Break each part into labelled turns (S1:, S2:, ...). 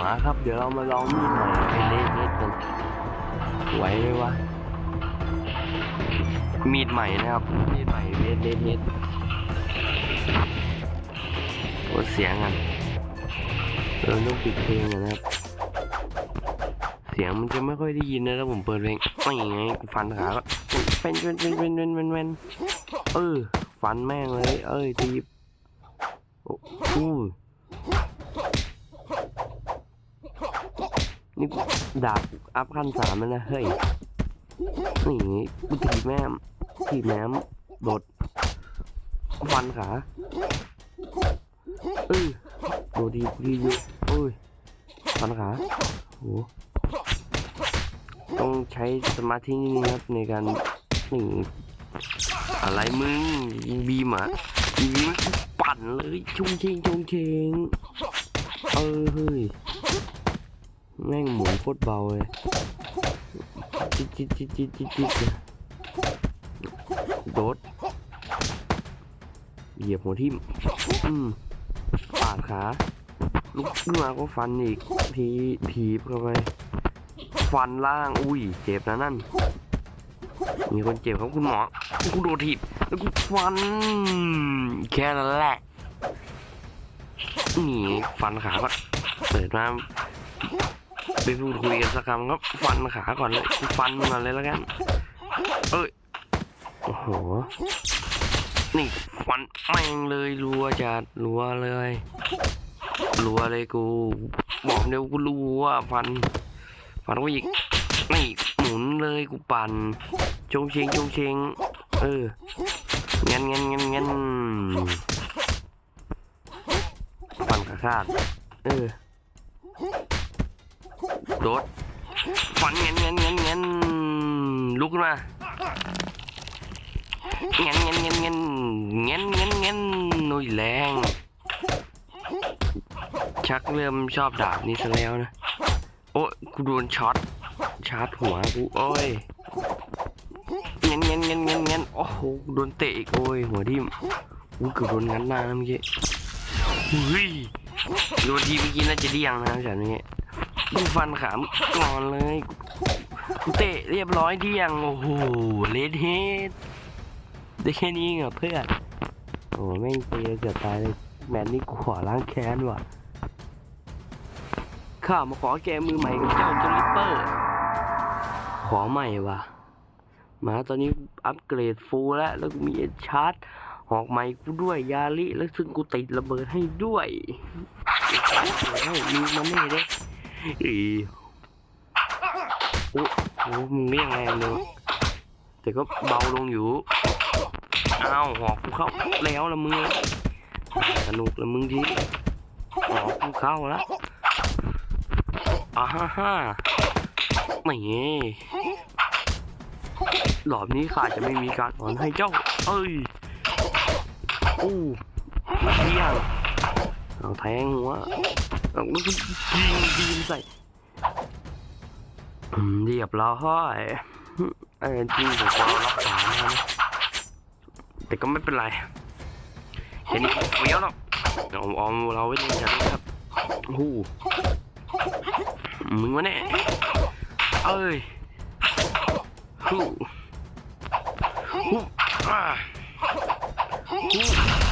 S1: มาครับ เดี๋ยวเรามาลองมีดใหม่ไอ้เละเทสกันไหวไหมวะมีดใหม่นะครับ มีดใหม่เละเทสเทสโอ้เสียงกันเออต้องปิดเพลงนะครับ เสียงมันจะไม่ค่อยได้ยินนะถ้าผมเปิดเพลงไม่ไงฟันขาก็เป็นเป็นเป็นเป็นเป็นเป็นเป็นเออฟันแม่งเลย เอ้ยทีบโอ้ นี่ดาบอัพขั้นสามแล้วนะ เฮ้ย นี่กูถีแม่มถีแม่มโดดฟันขาเออโดดทีทีเยอะโอ้ยฟันขาโหต้องใช้สมาธินิดนึงครับในการนี่อะไรมึงอีบีมอะบีมปั่นเลยชุ่งเชงชุ่งเชงเออเฮ้ย แม่งหมุนโคตรเบาเลยจิตจิตจิจิตจิจิตเลยโดดเหยียบหัวทิ่มอืมปาดขาลุกขึ้นมาก็ฟันอีกทีถีบเข้าไป ฟันล่างอุ้ย เจ็บนะนั่น มีคนเจ็บครับคุณหมอกูโดนถีบแล้วกูฟัน แค่นั้นแหละนี่ฟันขาก็เปิดมา ไปพูดคุยกันสักคำก็ฟันขาก่อนเลยกูฟันมึงก่อนเลยแล้วกัน เอ้ย โอ้โห นี่ฟันแม่งเลยรัวจัดรัวเลยรัวเลยกู บอกเดี๋ยวกูรัวฟันฟันก็อีกนี่หมุนเลยกูปั่นชงเชงชงเชงเออเงั้นงั้นงั้นงั้นปั่นขาขาดเออ โดดฟันเงั้นงั้นงั้นงั้นลุกขึ้นมางั้นงั้นงั้นงั้นงั้นงั้นงั้นนุยแรง ชักเริ่มชอบดาบนี้ซะแล้วนะ โอ้ยกูโดนช็อตชาร์จหัวกูโอ้ยเงี้ยเงี้ยเงี้ยเงี้ยเงี้ยโอ้โหโดนเตะอีกโอ้ยหัวทิ่มกูเกือบโดนงัดหน้านะเมื่อกี้เฮ้ยโดนทีเมื่อกี้น่าจะเดี้ยงนะฉัน ดูฟันขามก่อนเลยกูเตะเรียบร้อยเดี้ยง โอ้โหเลดเฮดได้แค่นี้เหรอเพื่อนโอ้แม่งเตะเกือบตายเลยแมนนี่กูขอล้างแค้นว่ะข้ามาขอแกมือใหม่กับเจ้าจลิปเปอร์ ขอใหม่ว่ะ มาตอนนี้อัปเกรดฟูลแล้วแล้วมีชาร์จหอกใหม่กูด้วยยาลิแล้วซึ่งกูติดระเบิดให้ด้วยแล้วมีมาไม่ได้ อีโอ้โหมึงเรียกไงเลยแต่ก็เบาลงอยู่ อ้าวหอกกูเข้าแล้วละมึงสนุกละมึงทีหอกกูเข้าล้วอ่าฮ่าฮ่าไม่เงี้หลอบนี้ข้าจะไม่มีการสอนให้เจ้า เอ้ยอู้เที่ยง เอาแทงหัวเอาแล้วก็ยิงยิงใส่เรียบร้อยไอ้จริงผมก็รักษานะแต่ก็ไม่เป็นไรเห็นเฟี้ยวหรอกเอาเอาเราไว้ในใจครับหูมึงวะเนี่ยเอ้ยฮู้ฮู้อ่าฮู้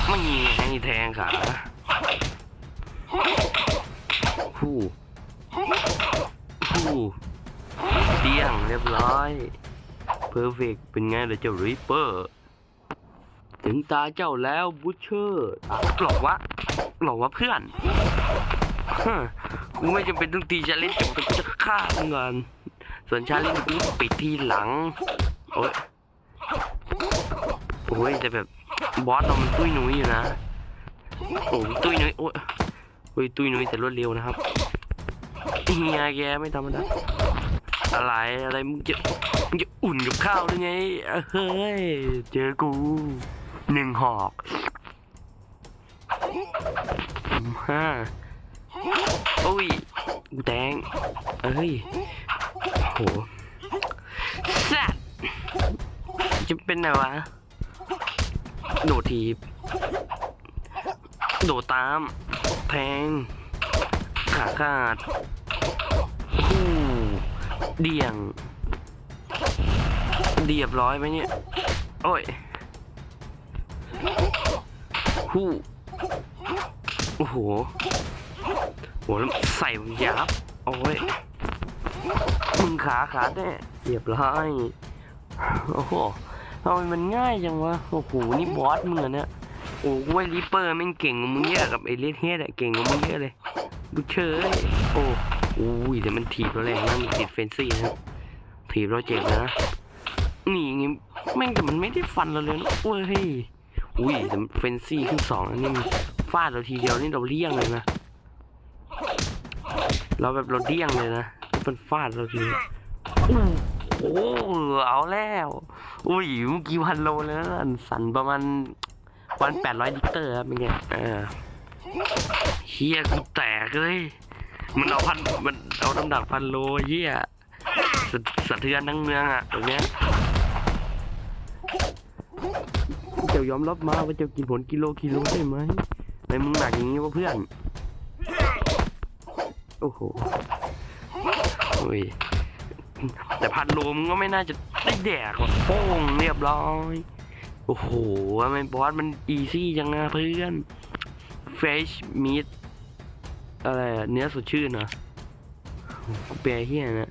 S1: ไม่มีให้แทงขา ฮู้ฮู้เตี้ยงเรียบร้อย เพอร์เฟกเป็นไงล่ะเจ้าริปเปอร์ ถึงตาเจ้าแล้วบูชเชอร์หลอกวะหลอกวะเพื่อนฮะกูไม่จำเป็นต้องตีชาเลนจ์จบแต่กูจะฆ่ามึงก่อนส่วนชาเลนจ์กูปิดทีหลัง โอ้ยโอ้ยแต่แบบบอสเรามันตุ้ยหนุยอยู่นะโอ้ตุ้ยหนุยโอ้ย อ้ยตุ้ยนุยแต่รวดเร็วนะครับเฮียแกไม่ธรรมดาอะไรอะไรมึงจะมึงจะอุ่นกับข้าวหรือไงเฮ้ยเจอกูหนึ่งหอกห้าโอ้ยกูแดงเอ้ยโหแซ่บจะเป็นไงวะ โดดทีบโดดตาม แทงขาขาดอู้เดี่ยงเรียบร้อยไหมเนี่ย โอ้ยหู้โอ้โหโหแล้วใส่ยับโอ้ยมึงขาขาดแน่เรียบร้อย โอ้โหทำไมมันง่ายจังวะ โอ้โห นี่บอสมึงเหรอเนี่ย โอ้กูว่าริปเปอร์แม่งเก่งกว่ามึงเยอะกับไอเลดเฮดอะเก่งกว่ามึงเยอะเลยดูเชยโอ้อุ้ยแต่มันถีบเราแรงนะมันติดเฟนซี่นะถีบเราเจ็บนะ นี่ไงแม่งแต่มันไม่ได้ฟันเราเลยนะเว้ยอุ้ยแต่เฟนซี่ขึ้นสองอันนี้ฟาดเราทีเดียวนี่เราเลี่ยงเลยนะเราแบบเราเลี่ยงเลยนะมันฟาดเราทีโอ้เอาแล้ว อุ้ยเมื่อกี้พันโลแล้วนะสั่นประมาณ วันแปดร้อยลิตรครับเป็นไงเออเฮียกูแตกเลย มันเอาพันมันเอาน้ำหนักพันโลเฮียสะสะเทือนทั้งเมืองอะตรงเนี้ยเจ้ายอมรับมาว่าเจ้ากินผลกิโลกิโลใช่ไหมในมึงหนักอย่างนี้วะเพื่อน โอ้โหโอ้ยแต่พันโลมึงก็ไม่น่าจะได้แดกหรอกโป้งเรียบร้อย โอ้โหทำไมบอสมันอีซี่จังนะเพื่อน Fresh meat อะไรเนื้อสดชื่นเหรอกูแปลเฮียนะ